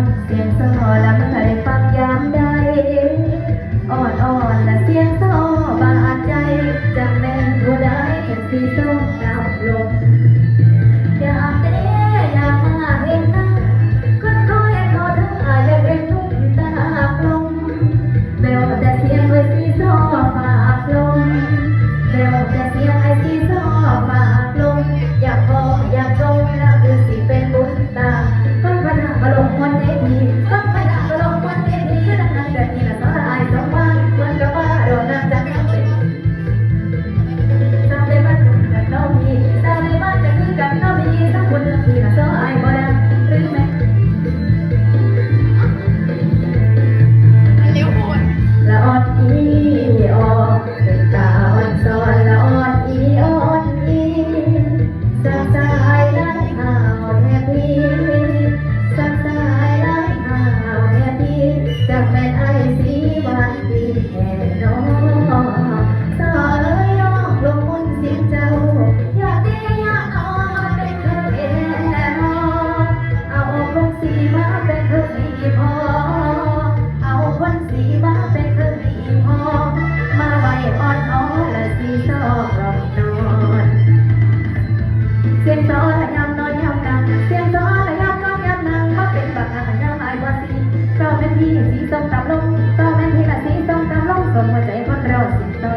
นเสียงสมอลำไทย ส่งตำลงต้อแม่นที่ละสีส่งตำลงส่งหัวใจคนเราสิต่อ